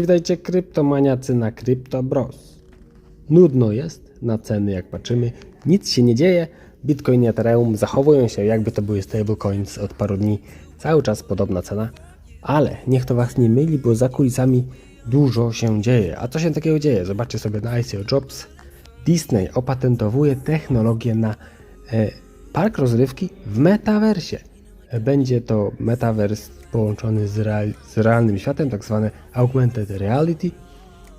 Witajcie kryptomaniacy na Crypto Bros. Nudno jest na ceny jak patrzymy, nic się nie dzieje. Bitcoin i Ethereum zachowują się jakby to były stablecoins od paru dni. Cały czas podobna cena, ale niech to Was nie myli, bo za kulisami dużo się dzieje. A co się takiego dzieje? Zobaczcie sobie na ICO Jobs. Disney opatentowuje technologię na e, park rozrywki w metaversie. Będzie to metavers połączony z, real, z realnym światem, tak zwane augmented reality.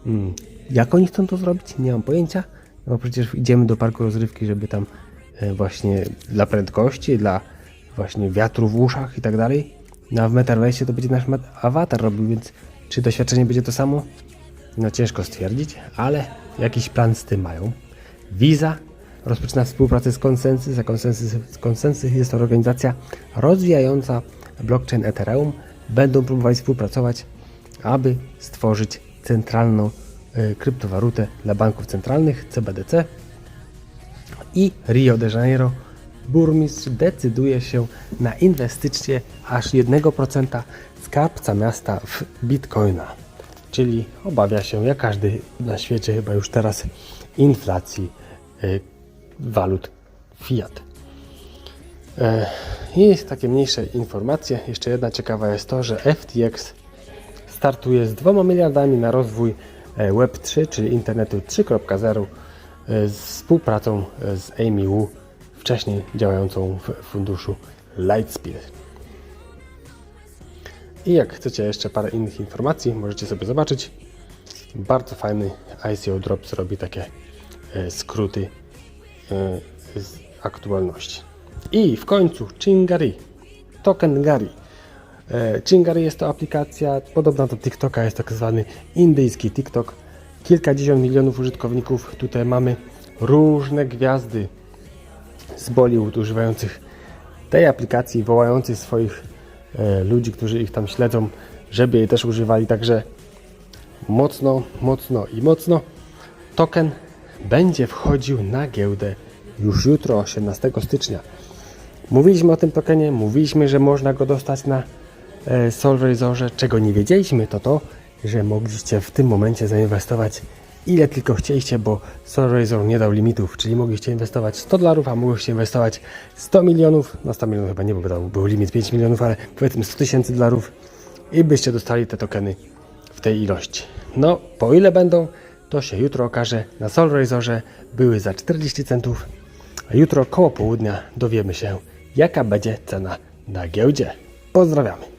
Mm. Jak oni chcą to zrobić? Nie mam pojęcia, no przecież idziemy do parku rozrywki, żeby tam e, właśnie dla prędkości, dla właśnie wiatru w uszach i tak dalej. No a w metaversie to będzie nasz awatar robił, więc czy doświadczenie będzie to samo? No ciężko stwierdzić, ale jakiś plan z tym mają. Visa rozpoczyna współpracę z Consensus, a Consensus, Consensus jest to organizacja rozwijająca blockchain Ethereum. Będą próbować współpracować, aby stworzyć centralną y, kryptowalutę dla banków centralnych CBDC i Rio de Janeiro burmistrz decyduje się na inwestycję aż 1% skarbca miasta w bitcoina. Czyli obawia się, jak każdy na świecie chyba już teraz, inflacji y, walut fiat. I takie mniejsze informacje. Jeszcze jedna ciekawa jest to, że FTX startuje z 2 miliardami na rozwój e, Web3, czyli internetu 3.0 e, z współpracą e, z Amy Wu, wcześniej działającą w funduszu Lightspeed. I jak chcecie jeszcze parę innych informacji, możecie sobie zobaczyć. Bardzo fajny ICO Drops robi takie skróty z aktualności. I w końcu Chingari, token Gari. E, Chingari jest to aplikacja podobna do TikToka, jest tak zwany indyjski TikTok. Kilkadziesiąt milionów użytkowników. Tutaj mamy różne gwiazdy z Bollywood używających tej aplikacji, wołających swoich e, ludzi, którzy ich tam śledzą, żeby jej też używali. Także mocno, mocno i mocno. Token będzie wchodził na giełdę już jutro, 18 stycznia. Mówiliśmy o tym tokenie, mówiliśmy, że można go dostać na e, Solrazorze. Czego nie wiedzieliśmy, to to, że mogliście w tym momencie zainwestować ile tylko chcieliście, bo Solrazor nie dał limitów, czyli mogliście inwestować 100 dolarów, a mogliście inwestować 100 milionów, no 100 milionów chyba nie, bo był limit 5 milionów, ale powiedzmy 100 tysięcy dolarów i byście dostali te tokeny w tej ilości. No, po ile będą, to się jutro okaże. Na Solrazorze były za 40 centów, a jutro koło południa dowiemy się, jaka będzie cena na giełdzie. Pozdrawiamy.